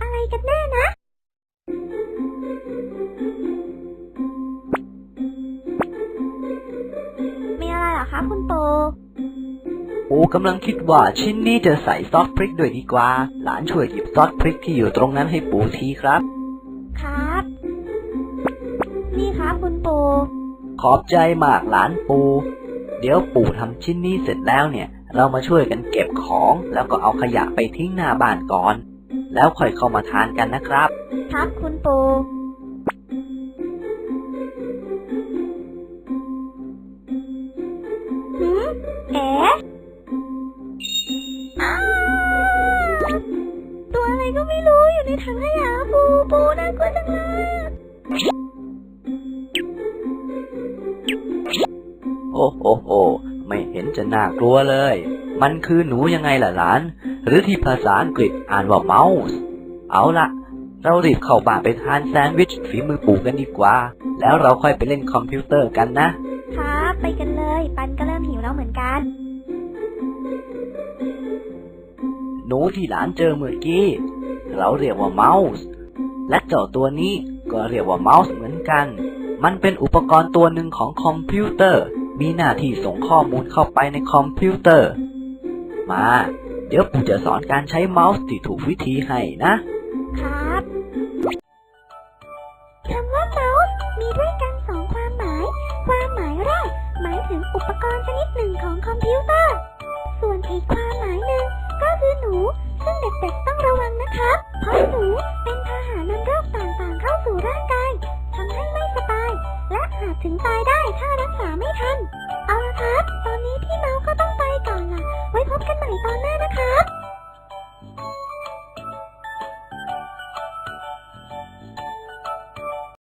อะไรกันแน่นะ มีอะไรเหรอคะคุณปู่ปูกำลังคิดว่าชิ้นนี้จะใส่ซอสพริกด้วยดีกว่า หลานช่วยหยิบซอสพริกที่อยู่ตรงนั้นให้ปูทีครับ ครับ นี่ครับคุณปู่ขอบใจมากหลานปูเดี๋ยวปู่ทำชิ้นนี้เสร็จแล้วเนี่ย เรามาช่วยกันเก็บของ แล้วก็เอาขยะไปทิ้งหน้าบ้านก่อน แล้วค่อยเข้ามาทานกันนะครับ ครับคุณปู่หืมเอ๋อ้าวตัวอะไรก็ไม่รู้อยู่ในถังขยะปูปูน่ากลัวจังเลยโอ้โหโห ไม่เห็นจะน่ากลัวเลย มันคือหนูยังไงล่ะหลาน หรือที่ภาษาอังกฤษอ่านว่าเมาส์เอาละเรารีบเข้าบ้านไปทานแซนด์วิชฝีมือปู่กันดีกว่า แล้วเราค่อยไปเล่นคอมพิวเตอร์กันนะ ครับไปกันเลย ปันก็เริ่มหิวแล้วเหมือนกัน หนูที่หลานเจอเมื่อกี้ เราเรียกว่าเมาส์ และเจ้าตัวนี้ก็เรียกว่าเมาส์เหมือนกัน มันเป็นอุปกรณ์ตัวหนึ่งของคอมพิวเตอร์ มีหน้าที่ส่งข้อมูลเข้าไปในคอมพิวเตอร์ มา เดี๋ยวปู่จะสอนการใช้เมาส์ที่ถูกวิธีให้นะ ครับคำว่าเมาส์มีด้วยกันสองความหมาย ความหมายแรกหมายถึงอุปกรณ์ชนิดหนึ่งของคอมพิวเตอร์ ส่วนอีกความหมายหนึ่งก็คือหนู ซึ่งเด็กๆต้องระวังนะครับ เพราะหนูเป็น ตายได้ถ้ารักษาไม่ทัน เอาละครับ ตอนนี้พี่เมาส์ก็ต้องไปก่อน